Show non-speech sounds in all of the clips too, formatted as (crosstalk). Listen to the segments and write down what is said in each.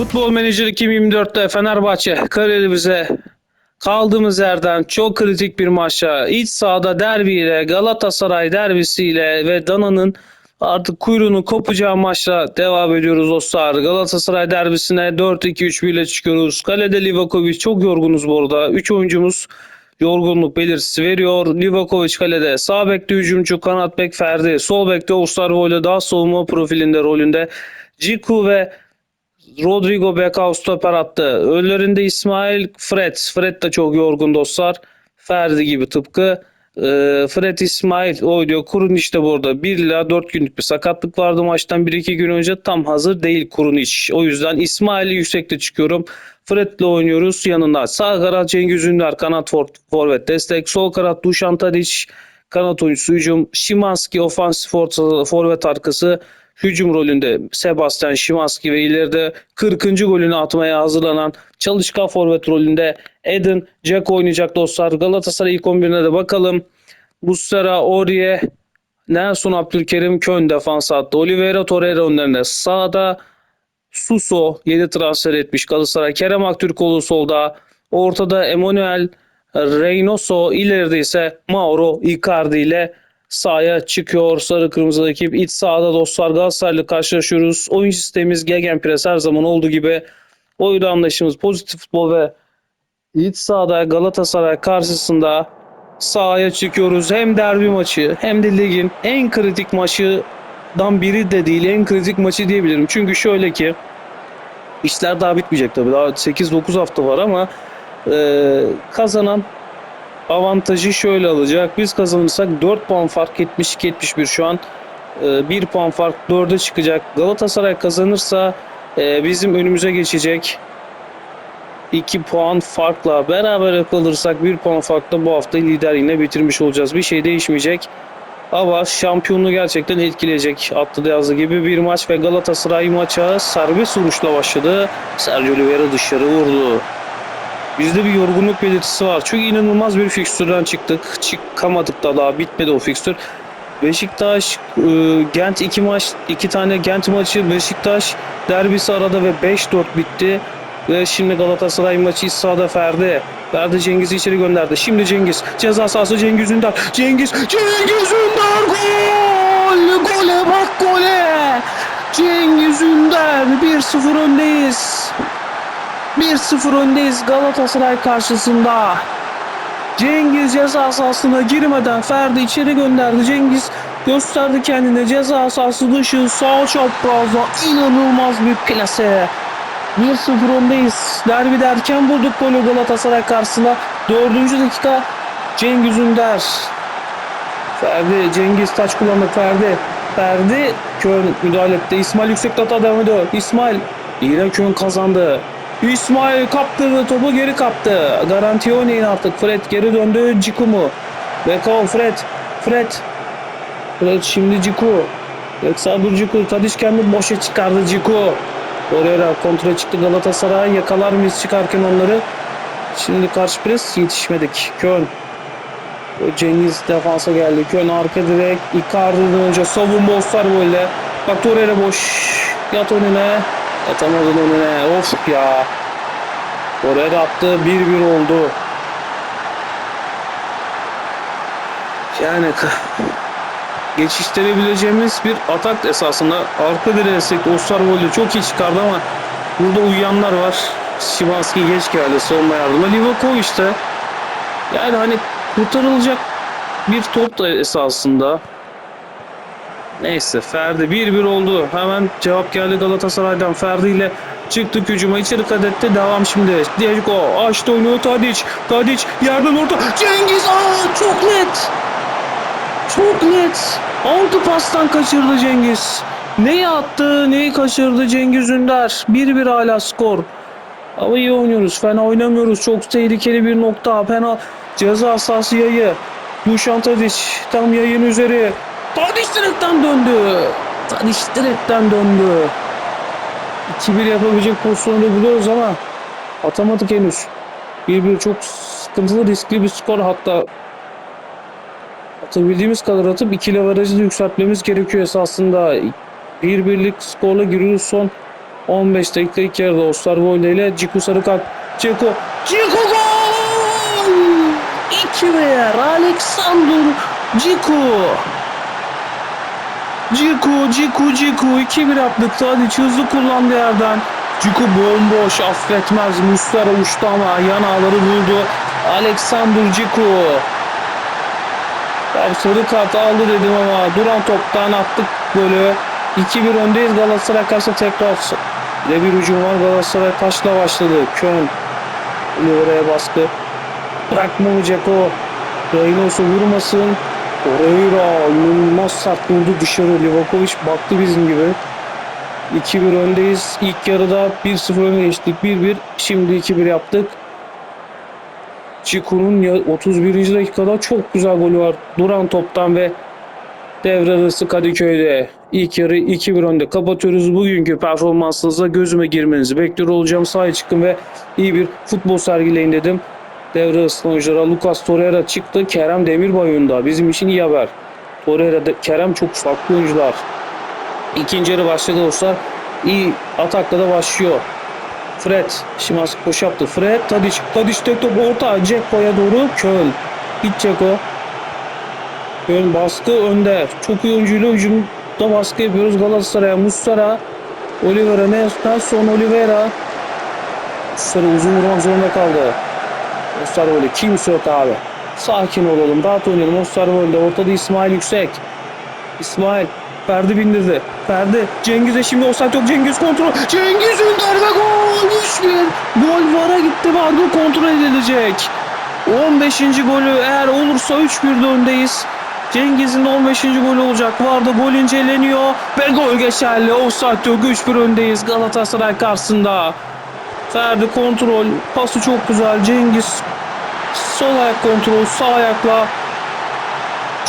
Futbol Menajer 2024'te Fenerbahçe Karagümrük'e kaldığımız yerden çok kritik bir maçla iç sahada derbiyle Galatasaray derbisiyle ve Dana'nın artık kuyruğunu kopacağı maçla devam ediyoruz dostlar. Galatasaray derbisine 4-2-3-1 ile çıkıyoruz. Kalede Livakovic çok yorgunuz bu arada. 3 oyuncumuz yorgunluk belirtisi veriyor. Livakovic kalede. Sağ bekte hücumcu kanat bek Ferdi. Sol bekte Osterwold'e daha savunma profilinde rolünde. Ciku ve Rodrigo Becao stoper attı. Önlerinde İsmail Fred. Fred de çok yorgun dostlar. Ferdi gibi tıpkı. Ee, Fred İsmail oynuyor. Kurun işte burada. 1 ila 4 günlük bir sakatlık vardı maçtan 1-2 gün önce. Tam hazır değil Kurun iş. O yüzden İsmail'i yüksekte çıkıyorum. Fred'le oynuyoruz yanında. Sağ kanat Cengiz Ünder. Kanat for, forvet destek. Sol kanat Dušan Tadić. Kanat oyuncusu hücum. Şimanski ofansif forvet arkası hücum rolünde Sebastian Szymanski ve ileride 40. golünü atmaya hazırlanan çalışkan forvet rolünde Eden Jack oynayacak dostlar. Galatasaray ilk 11'ine de bakalım. Muslera, Oriye, Nelson Abdülkerim Kön defans attı. Oliveira Torreira önlerinde. Sağda Suso 7 transfer etmiş Galatasaray. Kerem Aktürkoğlu solda. Ortada Emanuel Reynoso. ileride ise Mauro Icardi ile sahaya çıkıyor. Sarı kırmızı ekip. İç sahada dostlar Galatasaray'la karşılaşıyoruz. Oyun sistemimiz Gegenpress her zaman olduğu gibi. Oyun anlayışımız pozitif futbol ve iç sahada Galatasaray karşısında sahaya çıkıyoruz. Hem derbi maçı hem de ligin en kritik maçından biri de değil en kritik maçı diyebilirim. Çünkü şöyle ki işler daha bitmeyecek tabii. Daha 8-9 hafta var ama e, kazanan avantajı şöyle alacak. Biz kazanırsak 4 puan fark 72-71 şu an. 1 puan fark 4'e çıkacak. Galatasaray kazanırsa e, bizim önümüze geçecek. 2 puan farkla beraber kalırsak 1 puan farkla bu hafta lider yine bitirmiş olacağız. Bir şey değişmeyecek. Ama şampiyonluğu gerçekten etkileyecek. Attı da yazdığı gibi bir maç ve Galatasaray maça serbest vuruşla başladı. Sergio Oliveira dışarı vurdu. Bizde bir yorgunluk belirtisi var. Çünkü inanılmaz bir fikstürden çıktık. Çıkamadık da daha bitmedi o fikstür. Beşiktaş, e, Gent iki maç, iki tane Gent maçı, Beşiktaş derbisi arada ve 5-4 bitti. Ve şimdi Galatasaray maçı iç sahada Ferdi. Ferdi Cengiz'i içeri gönderdi. Şimdi Cengiz. Ceza sahası Cengiz Ünder. Cengiz. Cengiz Ünder gol. Gole bak gole. Cengiz Ünder. 1-0 öndeyiz. 1-0 öndeyiz Galatasaray karşısında. Cengiz ceza sahasına girmeden Ferdi içeri gönderdi. Cengiz gösterdi kendine ceza sahası dışı sağ çaprazda inanılmaz bir plase. 1-0 öndeyiz. Derbi derken bulduk golü Galatasaray karşısında. 4. dakika Cengiz Ünder. Ferdi Cengiz taç kullandı Ferdi. Ferdi Kön müdahale etti. İsmail yüksek hata devam ediyor. İsmail yine Kön kazandı. İsmail kaptırdı topu geri kaptı. Garanti oynayın artık. Fred geri döndü. Ciku mu? Bekao Fred. Fred. Fred şimdi Ciku. Alexander Ciku. Tadiş kendi boşa çıkardı Ciku. Torreira kontra çıktı Galatasaray. Yakalar mıyız çıkarken onları? Şimdi karşı pres yetişmedik. Kön. Cengiz defansa geldi. Kön arka direk. Icardi'den önce savunma olsar böyle. Bak Torreira boş. Yat önüne. Atamadın önüne. Of ya. Torreira attı. 1-1 oldu. Yani geçiştirebileceğimiz bir atak esasında arka direğe sekti. Osterwold'u çok iyi çıkardı ama burada uyuyanlar var. Szymanski geç geldi savunma yardıma. Livakovic de yani hani kurtarılacak bir top da esasında. Neyse Ferdi 1-1 oldu. Hemen cevap geldi Galatasaray'dan. Ferdi ile çıktık hücuma. içeri kat etti. Devam şimdi. Diego açtı oyunu. Tadic. Tadic yerden orta. Cengiz. Aa, çok net. Çok net. Altı pastan kaçırdı Cengiz. Neyi attı, neyi kaçırdı Cengiz Ünder. 1-1 hala skor. Ama iyi oynuyoruz. Fena oynamıyoruz. Çok tehlikeli bir nokta. Fena ceza sahası yayı. Dušan Tadic tam yayın üzeri. Tadic direkten döndü. Tadic direkten döndü. 2-1 yapabilecek pozisyonu da buluyoruz ama atamadık henüz. 1-1 çok sıkıntılı riskli bir skor hatta atabildiğimiz kadar atıp ikili avarajı da yükseltmemiz gerekiyor esasında. Bir birlik skorla giriyoruz son 15 dakika ilk yarıda Osterwolde ile Ciku Sarıkak. Ciku. Ciku gol! 2-1 Alexander Ciku. Ciku, Ciku, Ciku 2-1 yaptık. Tadic hızlı kullandı yerden. Ciku bomboş affetmez. Muslera uçtu ama yan ağları buldu. Alexander Ciku. Ben sarı kart aldı dedim ama duran toptan attık golü. 2-1 öndeyiz Galatasaray karşı tekrar ve bir hücum var Galatasaray taşla başladı. Kön Oliveira'ya baskı. Bırakma Ceko. Reynos'u vurmasın. Torreira inanılmaz sert vurdu dışarı. Livakovic baktı bizim gibi. 2-1 öndeyiz. İlk yarıda 1-0 öne geçtik. 1-1. Şimdi 2-1 yaptık. Çiku'nun ya- 31. dakikada çok güzel golü var. Duran toptan ve devre arası Kadıköy'de. İlk yarı 2-1 önde kapatıyoruz. Bugünkü performansınıza gözüme girmenizi bekliyor olacağım. Sahaya çıkın ve iyi bir futbol sergileyin dedim. Devre oyunculara Lucas Torreira çıktı. Kerem Demirbay oyunda. Bizim için iyi haber. Torreira, Kerem çok farklı oyuncular. İkinci yarı başladı olsa iyi atakla da başlıyor. Fred. Şimanski koşu yaptı. Fred. Tadic. Tadic tek top orta. Ceko'ya doğru. Köl. Git Ceko. Köl baskı önde. Çok iyi oyuncuyla hücumda baskı yapıyoruz. Galatasaray'a Muslera. Oliveira. Nelson Oliveira. Muslera uzun vurmak zorunda kaldı. Osterwolde kimse yok abi. Sakin olalım. Rahat oynayalım. Osterwolde. Ortada İsmail Yüksek. İsmail. Ferdi bindirdi. Ferdi. Cengiz'e şimdi offside yok. Cengiz kontrol. Cengiz Ünder ve gol. 3-1. Gol vara gitti. Vardı kontrol edilecek. 15. golü eğer olursa 3-1'de öndeyiz. Cengiz'in de 15. golü olacak. Vardı gol inceleniyor. Ve gol geçerli. Offside yok. 3-1 öndeyiz Galatasaray karşısında. Ferdi kontrol. Pası çok güzel. Cengiz sol ayak kontrol. Sağ ayakla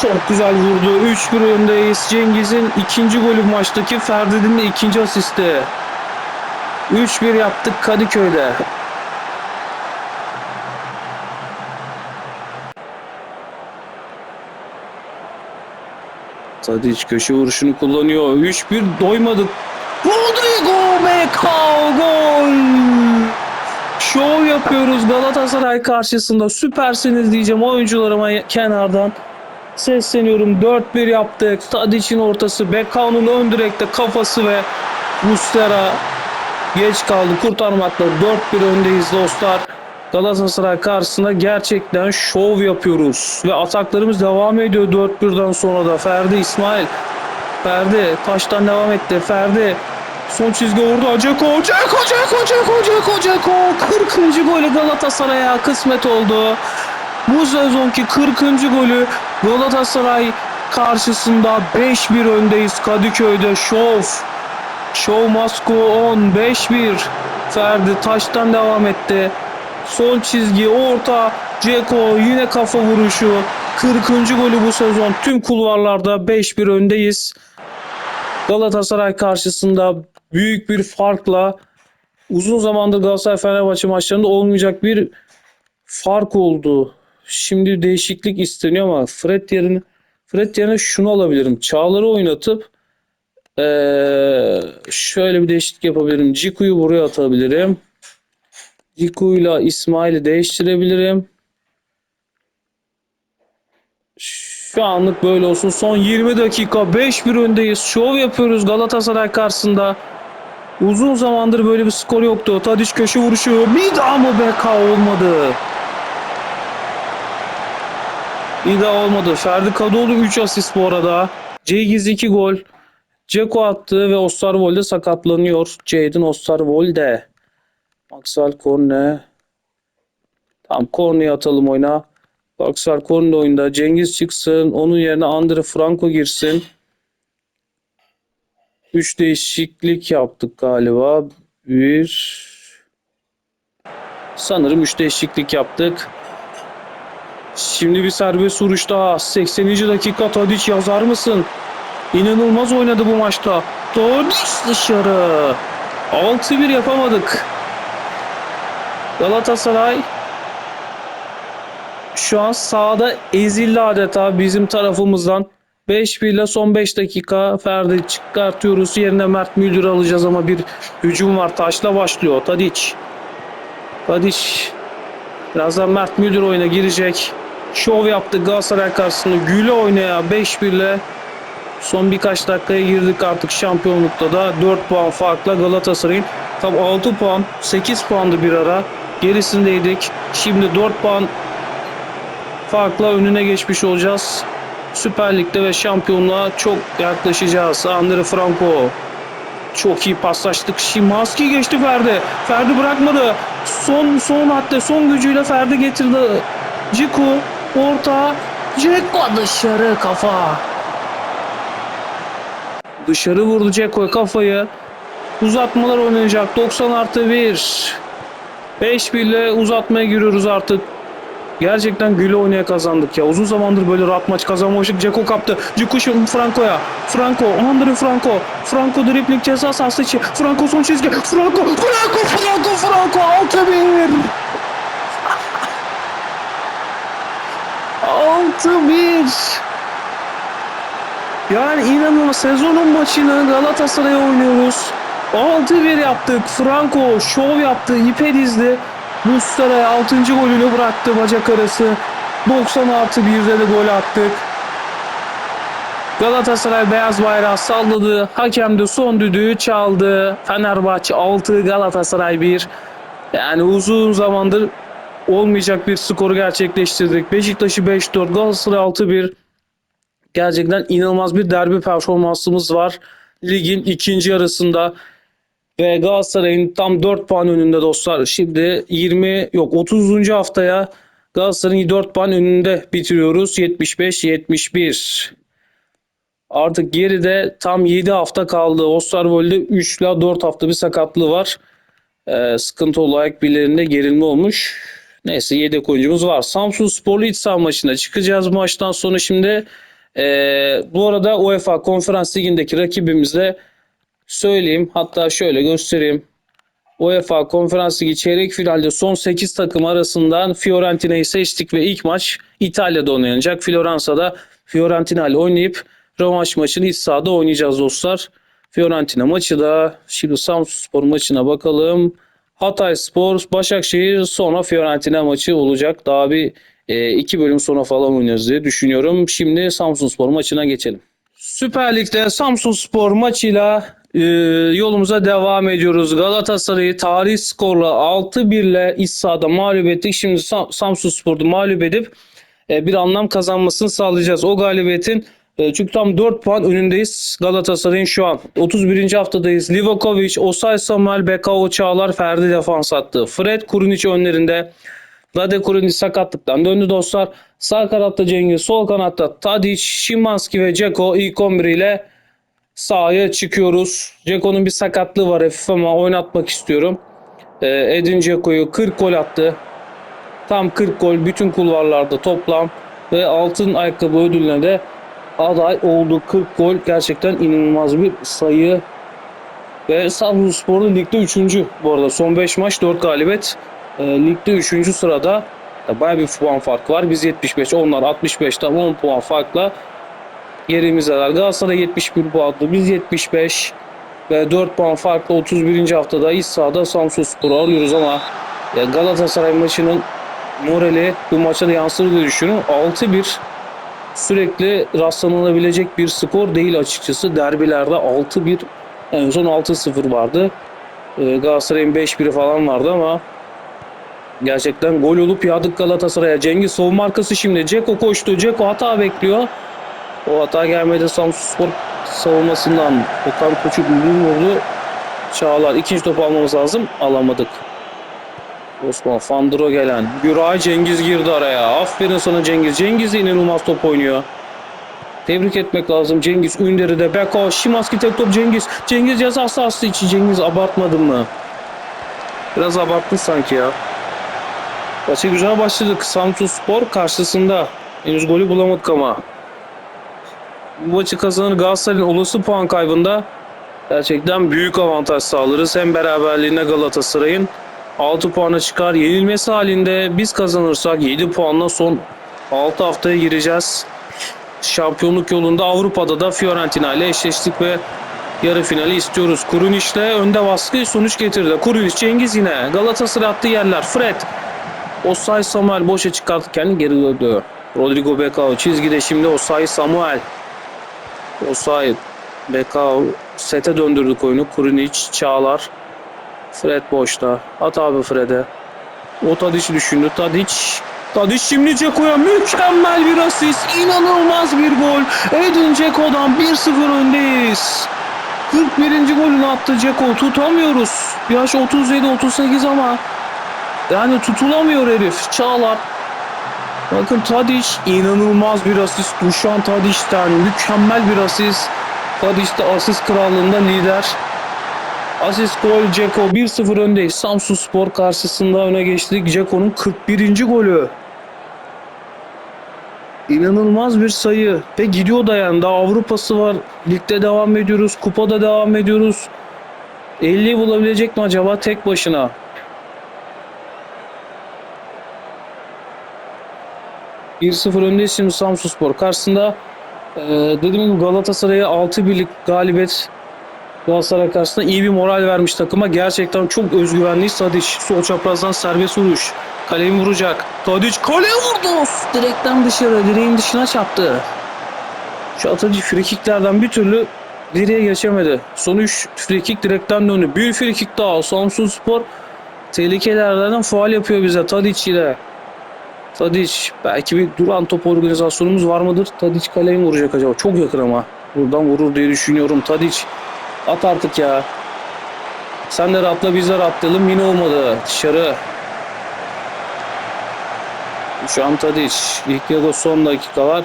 çok güzel vurdu. 3-1 öndeyiz. Cengiz'in ikinci golü maçtaki. Ferdi'nin ikinci asisti. 3-1 yaptık Kadıköy'de. Tadic köşe vuruşunu kullanıyor. 3-1 doymadık. Rodrigo Becao gol. Şov yapıyoruz Galatasaray karşısında. Süpersiniz diyeceğim oyuncularıma kenardan. Sesleniyorum 4-1 yaptık. Tadic'in ortası, Bekao'nun ön direkte kafası ve Muslera geç kaldı. Kurtarmakla 4-1 öndeyiz dostlar. Galatasaray karşısında gerçekten şov yapıyoruz. Ve ataklarımız devam ediyor 4-1'den sonra da. Ferdi, İsmail. Ferdi taştan devam etti. Ferdi son çizgi vurdu. Ceko, Ceko, Ceko, Ceko, Ceko, Ceko. 40. golü Galatasaray'a kısmet oldu. Bu sezonki 40. golü Galatasaray karşısında 5-1 öndeyiz Kadıköy'de şov. Must go on 5-1. Ferdi taştan devam etti. Sol çizgi orta Ceko yine kafa vuruşu. 40. golü bu sezon tüm kulvarlarda 5-1 öndeyiz. Galatasaray karşısında büyük bir farkla uzun zamandır Galatasaray Fenerbahçe maçlarında olmayacak bir fark oldu. Şimdi değişiklik isteniyor ama Fred yerine Fred yerine şunu alabilirim. Çağlar'ı oynatıp şöyle bir değişiklik yapabilirim. Ciku'yu buraya atabilirim. Ciku'yla İsmail'i değiştirebilirim. Şu anlık böyle olsun. Son 20 dakika 5-1 öndeyiz. Şov yapıyoruz Galatasaray karşısında. Uzun zamandır böyle bir skor yoktu. Tadiç köşe vuruşu. Bir daha mı BK olmadı? Bir daha olmadı. Ferdi Kadıoğlu 3 asist bu arada. Cengiz 2 gol. Ceko attı ve Osterwolde sakatlanıyor. Jadon Osterwolde. Maxwell Korne. Tamam Korne'yi atalım oyuna. Maxwell Korne oyunda. Cengiz çıksın. Onun yerine Andre Franco girsin. 3 değişiklik yaptık galiba. Bir. Sanırım 3 değişiklik yaptık. Şimdi bir serbest vuruş daha. 80. dakika Tadic yazar mısın? İnanılmaz oynadı bu maçta. Tadic dışarı. 6-1 yapamadık. Galatasaray şu an sahada ezildi adeta bizim tarafımızdan. 5-1 ile son 5 dakika Ferdi çıkartıyoruz. Yerine Mert Müldür alacağız ama bir hücum var. Taşla başlıyor. Tadic. Tadic. Birazdan Mert Müldür oyuna girecek. Şov yaptı Galatasaray karşısında. Güle oynaya 5-1 ile son birkaç dakikaya girdik artık şampiyonlukta da 4 puan farkla Galatasaray'ın tam 6 puan 8 puandı bir ara gerisindeydik. Şimdi 4 puan farkla önüne geçmiş olacağız. Süper Lig'de ve şampiyonluğa çok yaklaşacağız. Andre Franco çok iyi paslaştık. Şimanski geçti Ferdi. Ferdi bırakmadı. Son son hatta son gücüyle Ferdi getirdi. Ciku orta. Ceko dışarı kafa. Dışarı vurdu Ceko kafayı. Uzatmalar oynanacak. 90 artı 1. 5 ile uzatmaya giriyoruz artık. Gerçekten güle oynaya kazandık ya. Uzun zamandır böyle rahat maç kazanmamıştık. Ceko kaptı. Ceko Franco'ya. Franco. Andre Franco. Franco dribling ceza sahası içi. Franco son çizgi. Franco. Franco. Franco. Franco. 6-1. 6-1. Yani inanılmaz sezonun maçını Galatasaray'a oynuyoruz. 6-1 yaptık. Franco şov yaptı. ipe dizdi. Muslera'ya 6. golünü bıraktı bacak arası. 90 artı 1'de de gol attık. Galatasaray beyaz bayrağı salladı. Hakem de son düdüğü çaldı. Fenerbahçe 6, Galatasaray 1. Yani uzun zamandır olmayacak bir skoru gerçekleştirdik. Beşiktaş'ı 5-4, Galatasaray 6-1. Gerçekten inanılmaz bir derbi performansımız var. Ligin ikinci yarısında ve Galatasaray'ın tam 4 puan önünde dostlar. Şimdi 20 yok 30. haftaya Galatasaray'ın 4 puan önünde bitiriyoruz. 75-71. Artık geride tam 7 hafta kaldı. Osterwold'de 3 ile 4 hafta bir sakatlığı var. Ee, sıkıntı olarak birilerinde gerilme olmuş. Neyse yedek oyuncumuz var. Samsun Sporlu iç saha maçına çıkacağız maçtan sonra şimdi. Ee, bu arada UEFA Konferans Ligi'ndeki rakibimizle söyleyeyim. Hatta şöyle göstereyim. UEFA Konferans Ligi çeyrek finalde son 8 takım arasından Fiorentina'yı seçtik ve ilk maç İtalya'da oynanacak. Floransa'da Fiorentina ile oynayıp rövanş maçını iç sahada oynayacağız dostlar. Fiorentina maçı da şimdi Samsunspor maçına bakalım. Hatay Spor, Başakşehir sonra Fiorentina maçı olacak. Daha bir e, iki bölüm sonra falan oynarız diye düşünüyorum. Şimdi Samsunspor maçına geçelim. Süper Lig'de Samsunspor maçıyla e, yolumuza devam ediyoruz. Galatasaray'ı tarih skorla 6-1 ile iç sahada mağlup ettik. Şimdi Sam- Samsunspor'u mağlup edip e, bir anlam kazanmasını sağlayacağız. O galibiyetin e, çünkü tam 4 puan önündeyiz Galatasaray'ın şu an. 31. haftadayız. Livakovic, Osay Samuel, Bekao Çağlar, Ferdi defans attı. Fred Kurunic önlerinde. Vlade Kurunic sakatlıktan döndü dostlar. Sağ kanatta Cengiz, sol kanatta Tadic, Şimanski ve Ceko ilk 11 ile sahaya çıkıyoruz. Ceko'nun bir sakatlığı var hafif ama oynatmak istiyorum. Ee, Edin Ceko'yu 40 gol attı. Tam 40 gol bütün kulvarlarda toplam ve altın ayakkabı ödülüne de aday oldu. 40 gol gerçekten inanılmaz bir sayı. Ve Samsunspor'un ligde 3. bu arada. Son 5 maç 4 galibiyet. Ee, ligde 3. sırada. Ya Bayağı bir puan farkı var. Biz 75, onlar 65 tam 10 puan farkla yerimizdeler. Galatasaray 71 puanlı, biz 75 ve 4 puan farklı 31. haftada iç sahada Samsunspor'u alıyoruz ama Galatasaray maçının morali bu maça da yansır diye düşünüyorum. 6-1 sürekli rastlanılabilecek bir skor değil açıkçası. Derbilerde 6-1 en son 6-0 vardı. Ee, Galatasaray'ın 5-1'i falan vardı ama gerçekten gol olup yağdık Galatasaray'a. Cengiz savunma arkası şimdi. Ceko koştu. Ceko hata bekliyor. O hata gelmedi Samsunspor savunmasından. Okan Koçuk ürün vurdu. Çağlar ikinci topu almamız lazım. Alamadık. Osman Fandro gelen. Güray Cengiz girdi araya. Aferin sana Cengiz. Cengiz de inanılmaz top oynuyor. Tebrik etmek lazım Cengiz Ünder'i Beko Şimanski tek top Cengiz. Cengiz ceza sahası içi. Cengiz abartmadın mı? Biraz abarttın sanki ya. Maçı güzel başladık. Samsun Spor karşısında. Henüz golü bulamadık ama. Bu maçı kazanır Galatasaray'ın olası puan kaybında gerçekten büyük avantaj sağlarız. Hem beraberliğine Galatasaray'ın 6 puana çıkar. Yenilmesi halinde biz kazanırsak 7 puanla son 6 haftaya gireceğiz. şampiyonluk yolunda Avrupa'da da Fiorentina ile eşleştik ve yarı finali istiyoruz. Kuruniş'le önde baskı sonuç getirdi. Kurunic, Cengiz yine. Galatasaray attığı yerler. Fred. Osay Samuel boşa çıkarttı. Kendi geri döndü. Rodrigo Becao çizgide şimdi Osay Samuel. Osay Becao sete döndürdük oyunu. Kurunic, Çağlar. Fred boşta. At abi Fred'e. O Tadic düşündü. Tadic. Tadic şimdi Ceko'ya mükemmel bir asist. İnanılmaz bir gol. Edin Ceko'dan 1-0 öndeyiz. 41. golünü attı Ceko. Tutamıyoruz. Yaş 37-38 ama yani tutulamıyor herif. Çağlar. Bakın Tadic inanılmaz bir asist. Dušan Tadic'ten mükemmel bir asist. Tadic de asist krallığında lider. Asist gol Ceko 1-0 öndeyiz. Samsun Spor karşısında öne geçtik. Ceko'nun 41. golü. İnanılmaz bir sayı. Ve gidiyor da yani. Daha Avrupa'sı var. Ligde devam ediyoruz. Kupada devam ediyoruz. 50'yi bulabilecek mi acaba tek başına? ...1-0 öndeyiz şimdi Samsunspor karşısında... Ee, dediğim gibi Galatasaray'a 6 birlik galibiyet Galatasaray karşısında iyi bir moral vermiş takıma. Gerçekten çok özgüvenli Tadic. Sol çaprazdan serbest vuruş. Kaleyi vuracak. Tadic kaleye vurdu. Direkten dışarı, direğin dışına çarptı. Şu atıcı frikiklerden bir türlü direğe geçemedi. Son 3 frikik direkten döndü. Bir frikik daha. Samsun Spor tehlikelerden faal yapıyor bize Tadic ile. Tadic belki bir duran top organizasyonumuz var mıdır? Tadic kaleye mi vuracak acaba? Çok yakın ama. Buradan vurur diye düşünüyorum. Tadic At artık ya. Sen de rahatla biz de rahatlayalım. Yine olmadı. Dışarı. Şu an Tadic. İlk yarıda son dakikalar.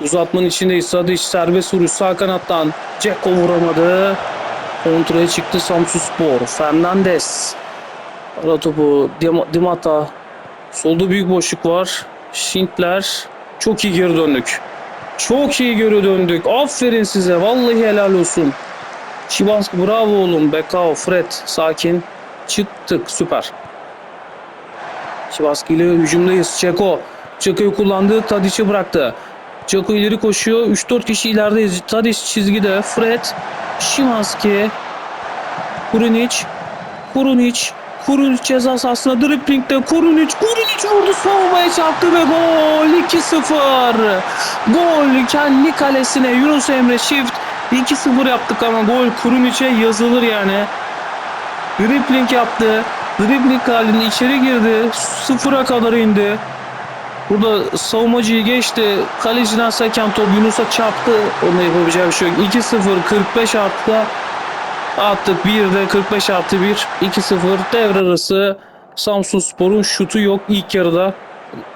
Uzatmanın içindeyiz. Tadic serbest vuruş sağ kanattan. Ceko vuramadı. Kontraya çıktı Samsun Spor. Fernandes. Ara topu. Dim- Dimata. Solda büyük boşluk var. Schindler. Çok iyi geri döndük. Çok iyi geri döndük. Aferin size. Vallahi helal olsun. Şivanski bravo oğlum. Bekao, Fred sakin. Çıktık süper. Şivanski ile hücumdayız. Çeko. Çeko'yu kullandı. Tadic'i bıraktı. Çeko ileri koşuyor. 3-4 kişi ilerideyiz. Tadic çizgide. Fred. Şivanski. Kurunic. Kurunic. Kurunic ceza sahasına driplingde Kurunic. Kurunic vurdu savunmaya çarptı ve gol 2-0. Gol kendi kalesine Yunus Emre çift 2-0 yaptık ama gol Kurunic'e yazılır yani. Dribbling yaptı. Dribbling halinde içeri girdi. Sıfıra kadar indi. Burada savunmacıyı geçti. Kaleciden seken top Yunus'a çarptı. Onun yapabileceği bir şey yok. 2-0 45 artıda attık. Bir de 45 artı 1. 2-0 devre arası. Samsun Spor'un şutu yok ilk yarıda.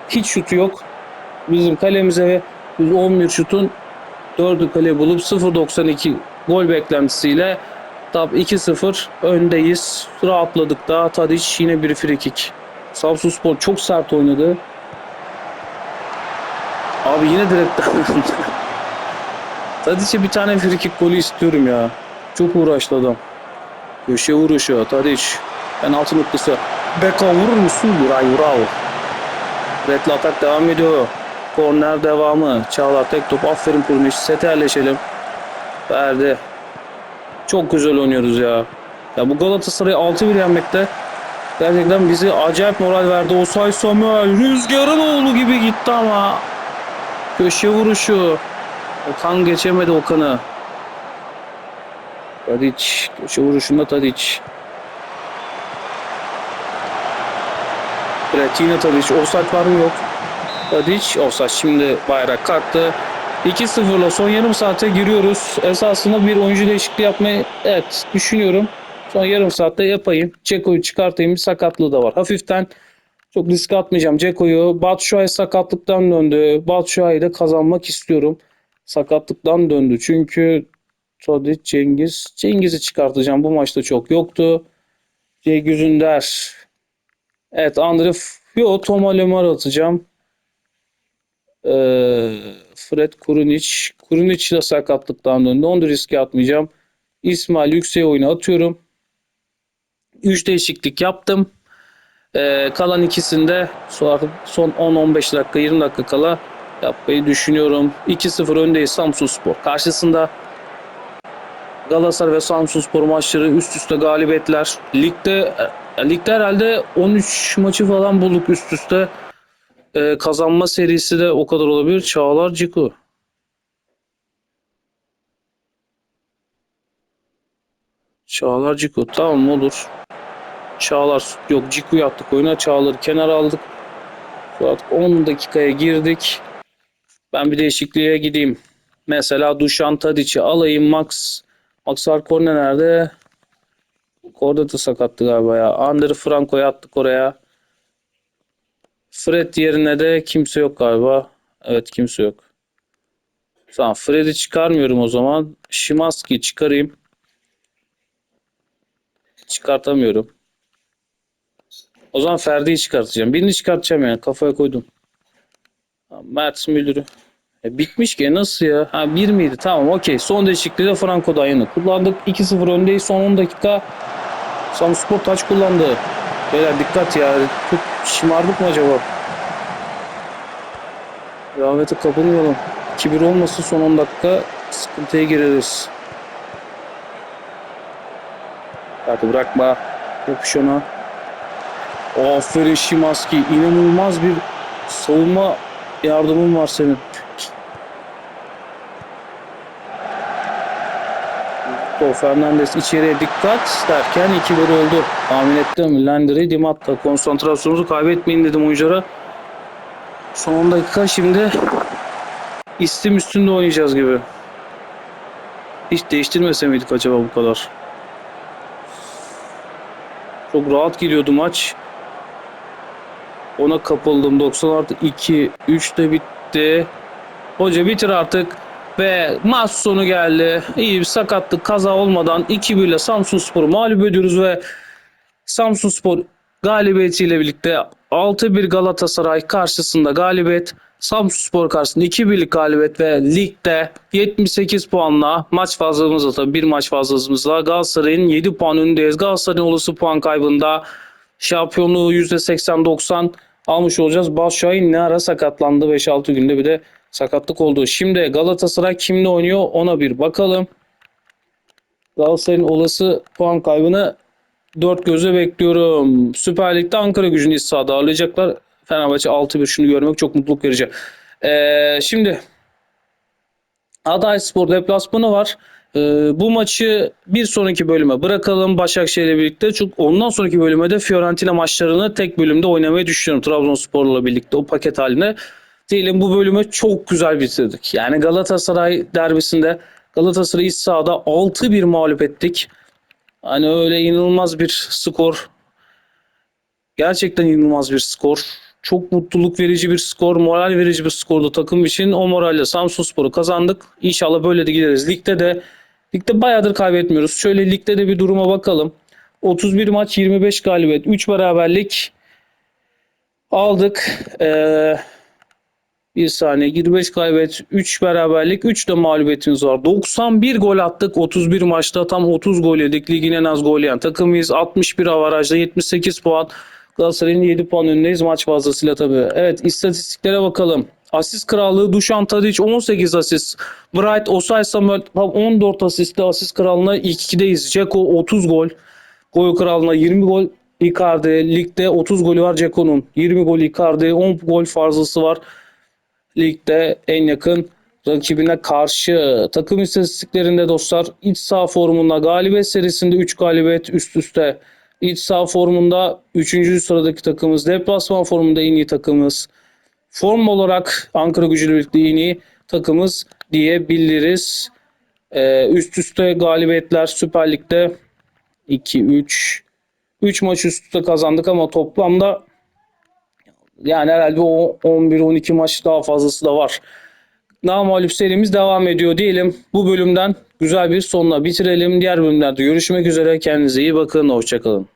Hiç şutu yok. Bizim kalemize ve 11 şutun 4'ü kale bulup 0.92 gol beklentisiyle tab 2-0 öndeyiz. Rahatladık da Tadic yine bir frikik. Samsun Spor çok sert oynadı. Abi yine direkten. (laughs) Tadic'e bir tane frikik golü istiyorum ya. Çok uğraştı adam. Köşe vuruşu Tadic. Penaltı noktası. Beka vurur musun? Bravo bravo. Redli atak devam ediyor. Korner devamı. Çağlar tek top. Aferin kurmuş. Sete yerleşelim. Verdi. Çok güzel oynuyoruz ya. Ya bu Galatasaray'ı 6-1 yenmekte gerçekten bizi acayip moral verdi. Osay Samuel rüzgarın oğlu gibi gitti ama köşe vuruşu. Okan geçemedi Okan'ı. Tadic. Köşe vuruşunda Tadic. Evet yine Tadic. Offside var mı yok. Tadic offside şimdi bayrak kalktı. 2-0'la son yarım saate giriyoruz. Esasında bir oyuncu değişikliği yapmayı evet düşünüyorum. Son yarım saatte yapayım. Ceko'yu çıkartayım. Bir sakatlığı da var. Hafiften çok risk atmayacağım. Ceko'yu Batshuayi sakatlıktan döndü. Batshuayi'yi de kazanmak istiyorum. Sakatlıktan döndü. Çünkü Tadic, Cengiz. Cengiz'i çıkartacağım. Bu maçta çok yoktu. Cengiz Ünder. Evet Andre Yo Toma Lemar atacağım. Ee, Fred Kurunic. Kurunic de sakatlıktan döndü. Onu da riske atmayacağım. İsmail Yüksek'e oyunu atıyorum. 3 değişiklik yaptım. Ee, kalan ikisinde son son 10-15 dakika 20 dakika kala yapmayı düşünüyorum. 2-0 öndeyiz Samsunspor. Karşısında Galatasaray ve Samsunspor maçları üst üste galibiyetler. Ligde e, ligde herhalde 13 maçı falan bulduk üst üste. E, kazanma serisi de o kadar olabilir. Çağlar Ciku. Çağlar Ciku. Tamam olur. Çağlar yok Ciku yaptık oyuna. Çağlar'ı kenara aldık. Suat 10 dakikaya girdik. Ben bir değişikliğe gideyim. Mesela Dušan Tadić'i alayım. Max Max Arkorne nerede? Orada da sakattı galiba ya. Ander Franco'yu attık oraya. Fred yerine de kimse yok galiba. Evet kimse yok. Tamam Fred'i çıkarmıyorum o zaman. Şimanski'yi çıkarayım. Çıkartamıyorum. O zaman Ferdi'yi çıkartacağım. Birini çıkartacağım yani. Kafaya koydum. Mert Müldür'ü. E, bitmiş ki nasıl ya? Ha bir miydi? Tamam okey. Son değişikliği de Franco Dayan'ı kullandık. 2-0 öndeyiz. Son 10 dakika Samspor taç kullandı. Beyler dikkat ya. Çok şımardık mı acaba? Rehavete kapılmayalım. 2-1 olmasın son 10 dakika sıkıntıya gireriz. Hadi bırakma. Yapış ona. Aferin Şimanski. İnanılmaz bir savunma yardımın var senin. Victor Fernandes içeriye dikkat derken 2-1 oldu. Tahmin ettim. Landry, Di Matta konsantrasyonunuzu kaybetmeyin dedim oyunculara. Son 10 dakika şimdi istim üstünde oynayacağız gibi. Hiç değiştirmese miydik acaba bu kadar? Çok rahat gidiyordu maç. Ona kapıldım. 90 artı 2. 3 de bitti. Hoca bitir artık. Ve maç sonu geldi. İyi bir sakatlık kaza olmadan 2-1 ile Samsunspor'u mağlup ediyoruz ve Samsunspor galibiyetiyle birlikte 6-1 Galatasaray karşısında galibiyet. Samsunspor karşısında 2-1'lik galibiyet ve ligde 78 puanla maç fazlalığımızla tabii bir maç fazlalığımızla Galatasaray'ın 7 puan önündeyiz. Galatasaray'ın olası puan kaybında şampiyonluğu %80-90 almış olacağız. Başşahin ne ara sakatlandı 5-6 günde bir de sakatlık oldu. Şimdi Galatasaray kimle oynuyor ona bir bakalım. Galatasaray'ın olası puan kaybını dört göze bekliyorum. Süper Lig'de Ankara gücünü iç sahada ağırlayacaklar. Fenerbahçe 6-1 şunu görmek çok mutluluk verici. Ee, şimdi Adayspor deplasmanı var. Ee, bu maçı bir sonraki bölüme bırakalım Başakşehir'le birlikte. Çünkü ondan sonraki bölüme de Fiorentina maçlarını tek bölümde oynamayı düşünüyorum. Trabzonspor'la birlikte o paket haline diyelim bu bölümü çok güzel bitirdik. Yani Galatasaray derbisinde Galatasaray'ı iç sahada 6-1 mağlup ettik. Hani öyle inanılmaz bir skor. Gerçekten inanılmaz bir skor. Çok mutluluk verici bir skor, moral verici bir skordu takım için. O moralle Samsun Spor'u kazandık. İnşallah böyle de gideriz. Ligde de ligde bayağıdır kaybetmiyoruz. Şöyle ligde de bir duruma bakalım. 31 maç 25 galibiyet, 3 beraberlik aldık. Eee 1 saniye 25 kaybet 3 beraberlik 3 de mağlubiyetimiz var. 91 gol attık 31 maçta tam 30 gol yedik. Ligin en az gol yiyen takımıyız. 61 avarajda 78 puan. Galatasaray'ın 7 puan önündeyiz maç fazlasıyla tabii. Evet istatistiklere bakalım. Asist krallığı Dušan Tadić 18 asist. Bright Osay Samuel 14 asistle asist krallığına ilk 2'deyiz. Ceko 30 gol. Gol krallığına 20 gol. Icardi ligde 30 golü var Ceko'nun. 20 gol Icardi, 10 gol fazlası var. Ligde en yakın rakibine karşı. Takım istatistiklerinde dostlar iç saha formunda galibiyet serisinde 3 galibiyet üst üste. İç saha formunda 3. sıradaki takımımız. Deplasman formunda en iyi takımımız. Form olarak Ankara gücüyle birlikte en iyi takımız diyebiliriz. Ee, üst üste galibiyetler Süper Lig'de 2, 3, 3 maç üst üste kazandık ama toplamda yani herhalde o 11-12 maç daha fazlası da var. Namalüp serimiz devam ediyor diyelim. Bu bölümden güzel bir sonla bitirelim. Diğer bölümlerde görüşmek üzere. Kendinize iyi bakın. Hoşçakalın.